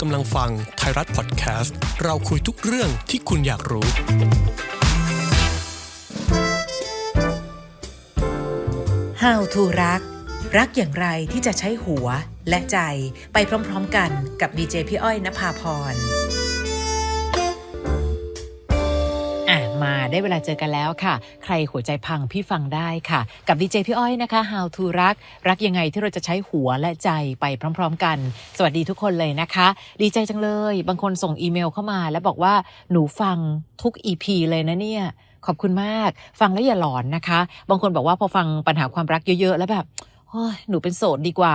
กำลังฟังไทยรัฐพอดแคสต์ เราคุยทุกเรื่องที่คุณอยากรู้ How to รัก รักอย่างไรที่จะใช้หัวและใจไปพร้อมๆกันกับดีเจพี่อ้อยนภาพร มาได้เวลาเจอกันแล้วค่ะ ใครหัวใจพังพี่ฟังได้ค่ะ กับดีเจพี่อ้อยนะคะ How to รัก รักยังไงที่เราจะใช้หัวและใจไปพร้อม ๆ กัน สวัสดีทุกคนเลยนะคะ ดีใจจังเลย บางคนส่งอีเมลเข้ามา แล้วบอกว่าหนูฟังทุก EP เลยนะเนี่ยขอบคุณมาก ฟังแล้วอย่าหลอนนะคะ บางคนบอกว่าพอฟังปัญหาความรักเยอะ ๆ แล้วแบบหนูเป็นโสดดีกว่า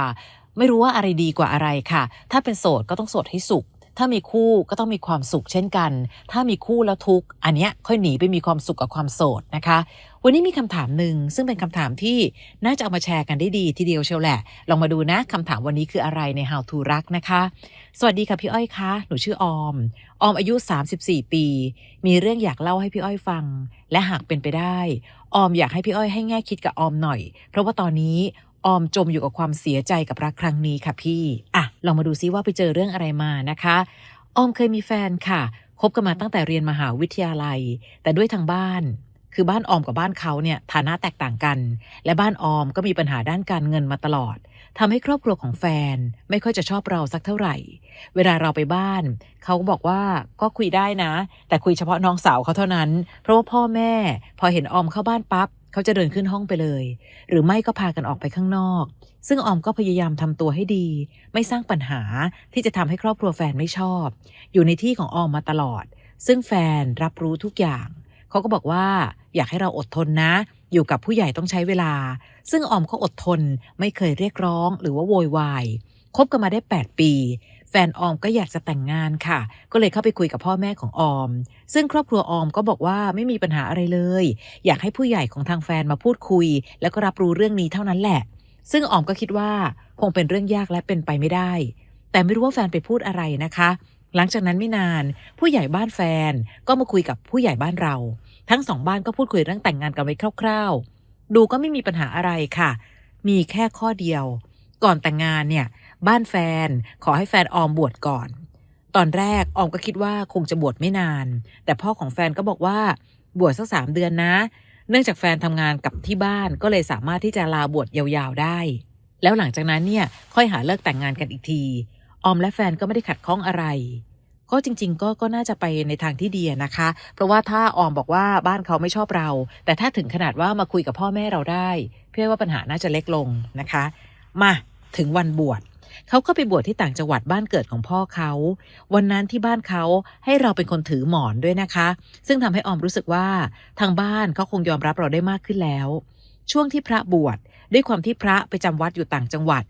ไม่รู้ว่าอะไรดีกว่าอะไรค่ะ ถ้าเป็นโสดก็ต้องโสดให้สุข ถ้ามีคู่ก็ต้องมีความสุขเช่นกัน ถ้ามีคู่แล้วทุกข์อันเนี้ยค่อยหนีไปมีความสุขกับความโสดนะคะ วันนี้มีคำถามหนึ่งซึ่งเป็นคำถามที่น่าจะเอามาแชร์กันได้ดีทีเดียวเชียวแหละ ลองมาดูนะคำถามวันนี้คืออะไรใน How to รักนะคะ สวัสดีค่ะพี่อ้อยคะหนูชื่อออม ออมอายุ 34 ปี มีเรื่องอยากเล่าให้พี่อ้อยฟัง และหากเป็นไปได้ ออมอยากให้พี่อ้อยให้แง่คิดกับออมหน่อย เพราะว่าตอนนี้ ออมจมอยู่กับความเสียใจกับรักครั้งนี้ค่ะพี่อะลองมาดูซิว่าไปเจอเรื่องอะไรมานะคะออมเคยมีแฟนค่ะคบกันมาตั้งแต่เรียนมหาวิทยาลัย แต่ด้วยทางบ้าน คือบ้านออมกับบ้านเขาเนี่ยฐานะแตกต่างกัน และบ้านออมก็มีปัญหาด้านการเงินมาตลอดทำให้ครอบครัวของแฟนไม่ค่อยจะชอบเราสักเท่าไหร่ เวลาเราไปบ้านเขาก็บอกว่าก็คุยได้นะ แต่คุยเฉพาะน้องสาวเขาเท่านั้น เพราะว่าพ่อแม่ พอเห็นออมเข้าบ้านปั๊บ เขาจะเดินขึ้นห้องไปเลย หรือไม่ก็พากันออกไปข้างนอก ซึ่งออมก็พยายามทำตัวให้ดี ไม่สร้างปัญหาที่จะทำให้ครอบครัวแฟนไม่ชอบ อยู่ในที่ของออมมาตลอด ซึ่งแฟนรับรู้ทุกอย่าง เขาก็บอกว่าอยากให้เราอดทนนะ อยู่กับผู้ใหญ่ต้องใช้เวลา ซึ่งออมก็อดทนไม่เคยเรียกร้องหรือว่าโวยวายคบกันมาได้ 8 ปี ออมก็อยากจะแต่งงานค่ะ ก็เลยเข้าไปคุยกับพ่อแม่ของออม ซึ่งครอบครัวออมก็บอกว่าไม่มีปัญหาอะไรเลย อยากให้ผู้ใหญ่ของทางแฟนมาพูดคุย แล้วก็รับรู้เรื่องนี้เท่านั้นแหละ ซึ่งออมก็คิดว่าคงเป็นเรื่องยากและเป็นไปไม่ได้ แต่ไม่รู้ว่าแฟนไปพูดอะไรนะคะ หลังจากนั้นไม่นาน ผู้ใหญ่บ้านแฟนก็มาคุยกับผู้ใหญ่บ้านเรา ทั้งสองบ้านก็พูดคุยเรื่องแต่งงานกันไว้คร่าวๆ ดูก็ไม่มีปัญหาอะไรค่ะ มีแค่ข้อเดียว ก่อนแต่งงานเนี่ย บ้านแฟนขอให้แฟนออมบวชก่อนตอนแรกออมก็คิดว่าคงจะบวชไม่นาน แต่พ่อของแฟนก็บอกว่าบวชสักสามเดือนนะ เนื่องจากแฟนทำงานกับที่บ้านก็เลยสามารถที่จะลาบวชยาวๆได้ แล้วหลังจากนั้นเนี่ยค่อยหาเลิกแต่งงานกันอีกที ออมและแฟนก็ไม่ได้ขัดข้องอะไร ก็จริง ๆ ก็ก็น่าจะไปในทางที่ดีนะคะ เพราะว่าถ้าออมบอกว่าบ้านเขาไม่ชอบเรา แต่ถ้าถึงขนาดว่ามาคุยกับพ่อแม่เราได้ เพื่อว่าปัญหาน่าจะเล็กลงนะคะ มาถึงวันบวช เขาก็ไปบวชที่ต่างจังหวัดบ้านเกิดของพ่อเขาวันนั้นที่บ้านเขาให้เราเป็นคนถือหมอนด้วยนะคะ ซึ่งทำให้ออมรู้สึกว่าทางบ้านเขาคงยอมรับเราได้มากขึ้นแล้ว ช่วงที่พระบวชด้วยความที่พระไปจำวัดอยู่ต่างจังหวัด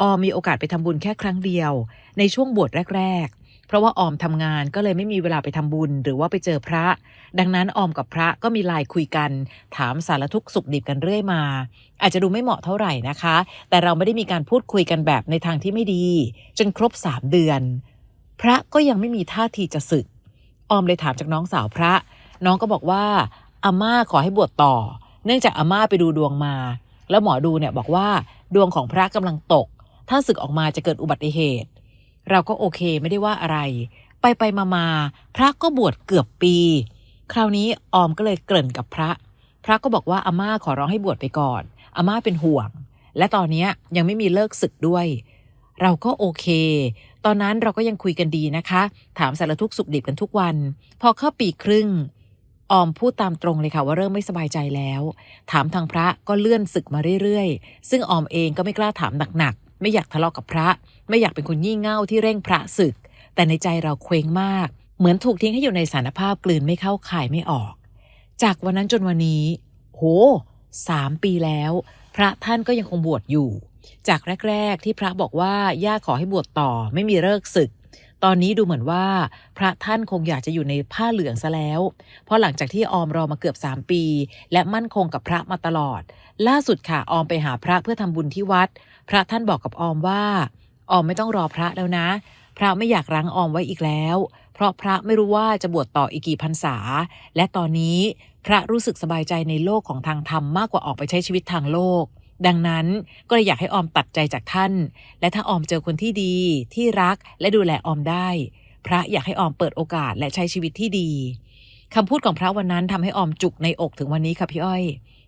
ออมมีโอกาสไปทำบุญแค่ครั้งเดียว ในช่วงบวชแรก เพราะว่าออมทำงานก็เลยไม่มีเวลาไปทำบุญหรือว่าไปเจอพระ ดังนั้นออมกับพระก็มีไลน์คุยกันถามสารทุกข์สุขดิบกันเรื่อยมา อาจจะดูไม่เหมาะเท่าไหร่นะคะ แต่เราไม่ได้มีการพูดคุยกันแบบในทางที่ไม่ดี จนครบสามเดือน พระก็ยังไม่มีท่าทีจะสึก ออมเลยถามจากน้องสาวพระ น้องก็บอกว่าอาม่าขอให้บวชต่อ เนื่องจากอาม่าไปดูดวงมา แล้วหมอดูเนี่ยบอกว่าดวงของพระกำลังตก ถ้าศึกออกมาจะเกิดอุบัติเหตุ เราก็โอเคไม่ได้ว่าอะไร ไปไปมามาพระก็บวชเกือบปี คราวนี้ออมก็เลยเกริ่นกับพระ พระก็บอกว่าอาม่าขอร้องให้บวชไปก่อนอาม่าเป็นห่วง และตอนนี้ยังไม่มีเลิกศึกด้วย เราก็โอเค ตอนนั้นเราก็ยังคุยกันดีนะคะ ถามสารทุกสุขดิบกันทุกวัน พอเข้าปีครึ่งออมพูดตามตรงเลยค่ะว่าเริ่มไม่สบายใจแล้ว ถามทางพระก็เลื่อนศึกมาเรื่อยๆ ซึ่งออมเองก็ไม่กล้าถามหนักๆ ไม่อยากทะเลาะกับพระ ไม่อยากเป็นคนยี่เง่าที่เร่งพระศึก แต่ในใจเราเคว้งมาก เหมือนถูกทิ้งให้อยู่ในสารภาพกลืนไม่เข้าข่ายไม่ออก จากวันนั้นจนวันนี้ โหสามปีแล้ว พระท่านก็ยังคงบวชอยู่ จากแรก ๆ ที่พระบอกว่าย่าขอให้บวชต่อไม่มีเลิกศึก ตอนนี้ดูเหมือนว่าพระท่านคงอยากจะอยู่ในผ้าเหลืองซะแล้วเพราะหลังจากที่ออมรอมาเกือบ3ปี และมั่นคงกับพระมาตลอด ล่าสุดค่ะออมไปหาพระเพื่อทำบุญที่วัด พระท่านบอกกับออมว่าออมไม่ต้องรอพระแล้วนะ พระไม่อยากรั้งออมไว้อีกแล้ว เพราะพระไม่รู้ว่าจะบวชต่ออีกกี่พรรษา และตอนนี้พระรู้สึกสบายใจในโลกของทางธรรมมากกว่าออกไปใช้ชีวิตทางโลก ดังนั้นก็เลยอยากให้ออมตัดใจจากท่าน และถ้าออมเจอคนที่ดีที่รักและดูแลออมได้ พระอยากให้ออมเปิดโอกาสและใช้ชีวิตที่ดีคำพูดของพระวันนั้นทำให้ออมจุกในอกถึงวันนี้ค่ะพี่อ้อย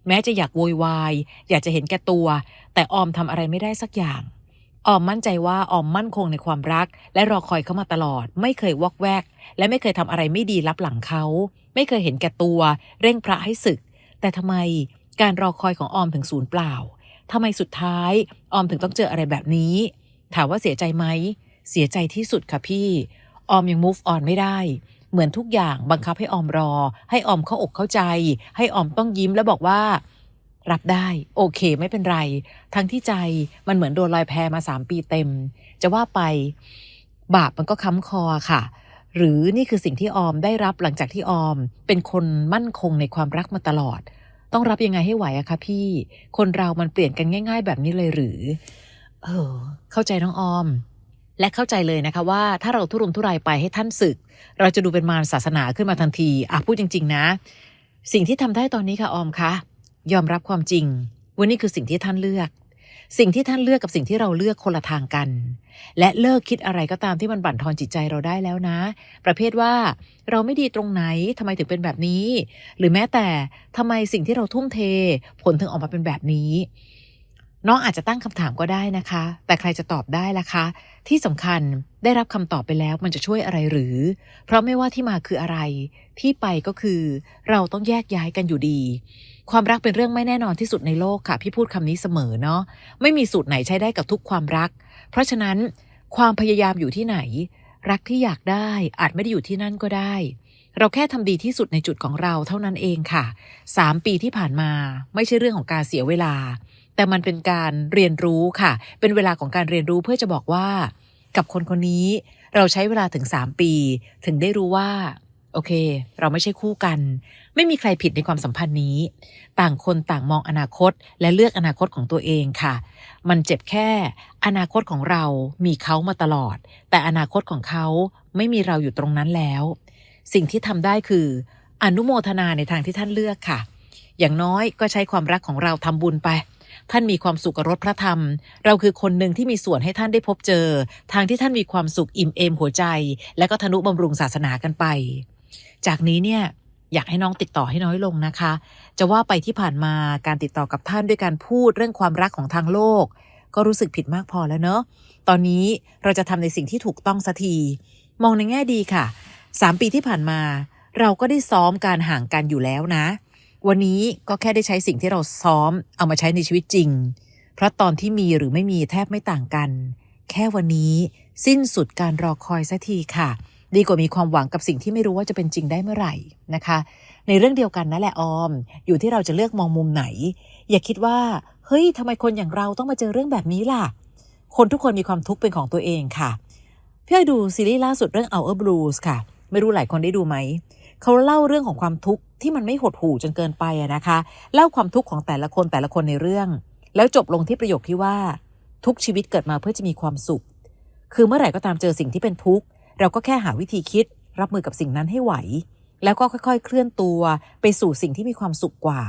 แม้จะอยากโวยวายอยากจะเห็นแก่ตัว แต่ออมทำอะไรไม่ได้สักอย่าง ออมมั่นใจว่าออมมั่นคงในความรัก และรอคอยเขามาตลอด ไม่เคยวอกแวก และไม่เคยทำอะไรไม่ดีรับหลังเขา ไม่เคยเห็นแก่ตัว เร่งพระให้ศึก แต่ทำไมการรอคอยของออมถึงศูนย์เปล่า ทำไมสุดท้ายออมถึงต้องเจออะไรแบบนี้ ถามว่าเสียใจไหมเสียใจที่สุดค่ะพี่ ออมยัง move on ไม่ได้ เหมือนทุกอย่างบังคับให้ออมรอ ให้ออมเข้าอกเข้าใจ ให้ออมต้องยิ้มแล้วบอกว่า รับได้ โอเคไม่เป็นไร ทั้งที่ใจมันเหมือนโดนลอยแพมาสามปีเต็ม จะว่าไป บาปมันก็ค้ำคอค่ะ หรือนี่คือสิ่งที่ออมได้รับหลังจากที่ออม เป็นคนมั่นคงในความรักมาตลอด ต้องรับยังไงให้ไหวอะคะพี่ คนเรามันเปลี่ยนกันง่าย ๆ แบบนี้เลยหรือ เออ เข้าใจน้องออม และเข้าใจเลยนะคะว่า ถ้าเราทุรนทุรายไปให้ท่านศึก เราจะดูเป็นมารศาสนาขึ้นมาทันทีอะพูดจริง ๆ นะ สิ่งที่ทำได้ตอนนี้ค่ะออมคะยอมรับความจริงว่านี่คือสิ่งที่ท่านเลือก สิ่งที่ท่านเลือกกับสิ่งที่เราเลือกคนละทางกัน และเลิกคิดอะไรก็ตามที่มันบั่นทอนจิตใจเราได้แล้วนะ ประเภทว่าเราไม่ดีตรงไหนทำไมถึงเป็นแบบนี้ หรือแม้แต่ทำไมสิ่งที่เราทุ่มเท ผลถึงออกมาเป็นแบบนี้ น้องอาจจะตั้งคำถามก็ได้นะคะ แต่ใครจะตอบได้ล่ะคะ ที่สำคัญได้รับคำตอบไปแล้วมันจะช่วยอะไรหรือ เพราะไม่ว่าที่มาคืออะไร ที่ไปก็คือ เราต้องแยกย้ายกันอยู่ดี ความรักเป็นเรื่องไม่แน่นอนที่สุดในโลกค่ะพี่พูดคำนี้เสมอเนาะไม่มีสูตรไหนใช้ได้กับทุกความรัก เพราะฉะนั้นความพยายามอยู่ที่ไหน รักที่อยากได้อาจไม่ได้อยู่ที่นั่นก็ได้ เราแค่ทำดีที่สุดในจุดของเราเท่านั้นเองค่ะสามปีที่ผ่านมาไม่ใช่เรื่องของการเสียเวลา แต่มันเป็นการเรียนรู้ค่ะ เป็นเวลาของการเรียนรู้เพื่อจะบอกว่า กับคนคนนี้ เราใช้เวลาถึงสามปี ถึงได้รู้ว่า โอเค เราไม่ใช่คู่กัน ไม่มีใครผิดในความสัมพันธ์นี้ ต่างคนต่างมองอนาคตและเลือกอนาคตของตัวเองค่ะ มันเจ็บแค่ อนาคตของเรามีเขามาตลอด แต่อนาคตของเขาไม่มีเราอยู่ตรงนั้นแล้ว สิ่งที่ทำได้คือ อนุโมทนาในทางที่ท่านเลือกค่ะ อย่างน้อยก็ใช้ความรักของเราทำบุญไป ท่านมีความสุขกับรถพระธรรม เราคือคนหนึ่งที่มีส่วนให้ท่านได้พบเจอ ทางที่ท่านมีความสุขอิ่มเอมหัวใจ และก็ทนุบำรุงศาสนากันไป จากนี้เนี่ยอยากให้น้องติดต่อให้น้อยลงนะคะ จะว่าไปที่ผ่านมาการติดต่อกับท่านด้วยการพูดเรื่องความรักของทางโลก ก็รู้สึกผิดมากพอแล้วเนอะตอนนี้เราจะทำในสิ่งที่ถูกต้องสักที มองในแง่ดีค่ะสามปีที่ผ่านมา เราก็ได้ซ้อมการห่างกันอยู่แล้วนะ วันนี้ก็แค่ได้ใช้สิ่งที่เราซ้อมเอามาใช้ในชีวิตจริง เพราะตอนที่มีหรือไม่มีแทบไม่ต่างกัน แค่วันนี้สิ้นสุดการรอคอยสักทีค่ะ ดีกว่ามีความหวังกับสิ่งที่ไม่รู้ว่าจะเป็นจริงได้เมื่อไหร่นะคะ ในเรื่องเดียวกันนั่นแหละออม อยู่ที่เราจะเลือกมองมุมไหน อย่าคิดว่าเฮ้ยทำไมคนอย่างเราต้องมาเจอเรื่องแบบนี้ล่ะ คนทุกคนมีความทุกข์เป็นของตัวเองค่ะพี่อ้ดูซีรีส์ล่าสุดเรื่อง Our Blues ค่ะ ไม่รู้หลายคนได้ดูไหมเขาเล่าเรื่องของความทุกข์ที่มันไม่หดหู่จนเกินไปอะนะคะ เล่าความทุกข์ของแต่ละคนแต่ละคนในเรื่อง แล้วจบลงที่ประโยคที่ว่า ทุกชีวิตเกิดมาเพื่อจะมีความสุข คือเมื่อไหร่ก็ตามเจอสิ่งที่เป็นทุกข์ เราก็แค่หาวิธีคิดรับมือกับสิ่งนั้นให้ไหว แล้วก็ค่อยๆ เคลื่อนตัวไปสู่สิ่งที่มีความสุขกว่า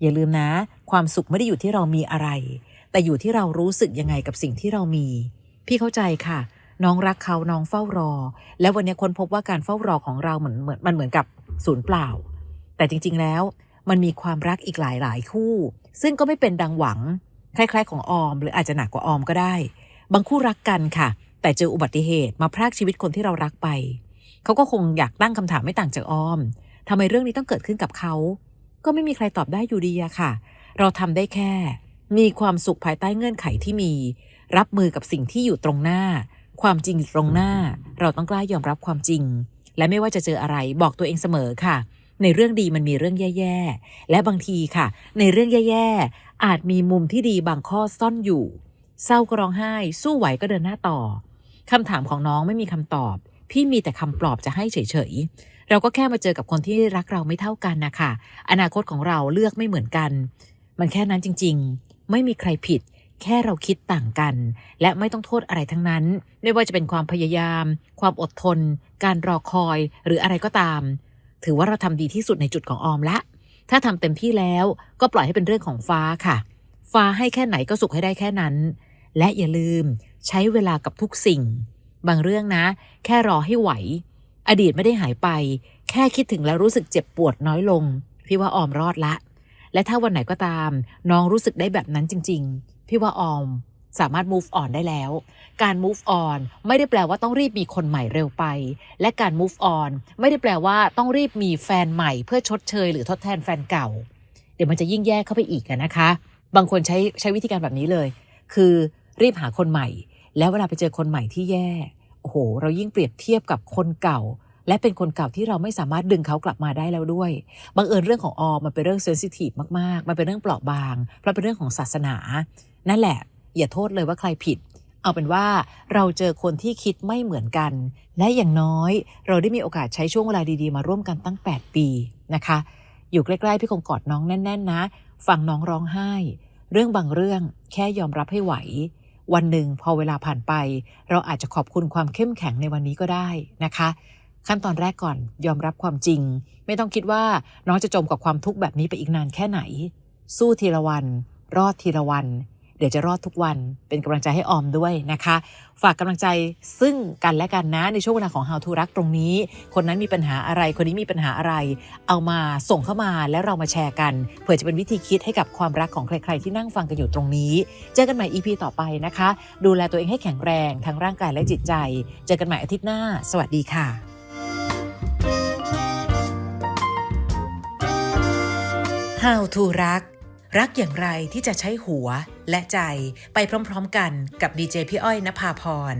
อย่าลืมนะ ความสุขไม่ได้อยู่ที่เรามีอะไร แต่อยู่ที่เรารู้สึกยังไงกับสิ่งที่เรามี พี่เข้าใจค่ะ น้องรักเขาน้องเฝ้ารอ แล้ววันนี้ค้นพบว่าการเฝ้ารอของเราเหมือนเหมือนมันเหมือนกับศูนย์เปล่า แต่จริงๆแล้วมันมีความรักอีกหลายหลายคู่ ซึ่งก็ไม่เป็นดังหวัง คล้าย ๆ ของออม หรืออาจจะหนักกว่าออมก็ได้ บางคู่รักกันค่ะ แต่เจออุบัติเหตุมาพรากชีวิตคนที่เรารักไป เขาก็คงอยากตั้งคำถามไม่ต่างจากออมทำไมเรื่องนี้ต้องเกิดขึ้นกับเขา ก็ไม่มีใครตอบได้อยู่ดีอะค่ะ เราทำได้แค่ มีความสุขภายใต้เงื่อนไขที่มี รับมือกับสิ่งที่อยู่ตรงหน้า ความจริงอยู่ตรงหน้า เราต้องกล้ายอมรับความจริง และไม่ว่าจะเจออะไรบอกตัวเองเสมอค่ะ ในเรื่องดีมันมีเรื่องแย่ๆ และบางทีค่ะ ในเรื่องแย่ๆอาจมีมุมที่ดีบางข้อซ่อนอยู่ เศร้าก็ร้องไห้ สู้ไหวก็เดินหน้าต่อ คำถามของน้องไม่มีคำตอบ พี่มีแต่คำปลอบจะให้เฉยๆ เราก็แค่มาเจอกับคนที่รักเราไม่เท่ากันนะคะอนาคตของเราเลือกไม่เหมือนกัน มันแค่นั้นจริง ๆ ไม่มีใครผิด แค่เราคิดต่างกัน และไม่ต้องโทษอะไรทั้งนั้น ไม่ว่าจะเป็นความพยายาม ความอดทน การรอคอยหรืออะไรก็ตาม ถือว่าเราทำดีที่สุดในจุดของออมละ ถ้าทำเต็มที่แล้วก็ปล่อยให้เป็นเรื่องของฟ้าค่ะ ฟ้าให้แค่ไหนก็สุขให้ได้แค่นั้น และอย่าลืมใช้เวลากับทุกสิ่ง บางเรื่องนะ แค่รอให้ไหว อดีตไม่ได้หายไป แค่คิดถึงแล้วรู้สึกเจ็บปวดน้อยลง พี่ว่าออมรอดละ และถ้าวันไหนก็ตาม น้องรู้สึกได้แบบนั้นจริง ๆ พี่ว่าออมสามารถ move on ได้แล้ว การ move on ไม่ได้แปลว่าต้องรีบมีคนใหม่เร็วไป และการ move on ไม่ได้แปลว่าต้องรีบมีแฟนใหม่เพื่อชดเชย หรือทดแทนแฟนเก่า เดี๋ยวมันจะยิ่งแย่เข้าไปอีกนะคะ บางคนใช้ใช้วิธีการแบบนี้เลย คือ รีบหาคนใหม่ แล้วเวลาไปเจอคนใหม่ที่แย่โอ้โห เรายิ่งเปรียบเทียบกับคนเก่า และเป็นคนเก่าที่เราไม่สามารถดึงเขากลับมาได้แล้วด้วยบังเอิญเรื่องของออมมันเป็นเรื่องเซนซิทีฟมากๆ มันเป็นเรื่องเปราะบาง เพราะเป็นเรื่องของศาสนา นั่นแหละ อย่าโทษเลยว่าใครผิด เอาเป็นว่าเราเจอคนที่คิดไม่เหมือนกัน และอย่างน้อย เราได้มีโอกาสใช้ช่วงเวลาดีๆ มาร่วมกันตั้ง 8 ปีนะคะ อยู่ใกล้ๆพี่คงกอดน้องแน่น ๆ นะ ฟังน้องร้องไห้ เรื่องบางเรื่องแค่ยอมรับให้ไหว วันหนึ่งพอเวลาผ่านไป เราอาจจะขอบคุณความเข้มแข็งในวันนี้ก็ได้นะคะ ขั้นตอนแรกก่อนยอมรับความจริง ไม่ต้องคิดว่าน้องจะจมกับความทุกข์แบบนี้ไปอีกนานแค่ไหน สู้ทีละวัน รอดทีละวัน เดี๋ยวจะรอดทุกวันเป็นกำลังใจให้ออมด้วยนะคะฝากกำลังใจซึ่งกันและกันนะในช่วงเวลาของ How to รักตรงนี้ คนนั้นมีปัญหาอะไร คนนี้มีปัญหาอะไร เอามาส่งเข้ามาแล้วเรามาแชร์กันเผื่อจะเป็นวิธีคิดให้กับความรักของใคร ๆ ที่นั่งฟังกันอยู่ตรงนี้ เจอกันใหม่ EP ต่อไปนะคะ ดูแลตัวเองให้แข็งแรงทั้งร่างกายและจิตใจ เจอกันใหม่อาทิตย์หน้า สวัสดีค่ะ How to รัก รักอย่างไรที่จะใช้หัวและใจไปพร้อมๆกันกับดีเจพี่อ้อยนภาพร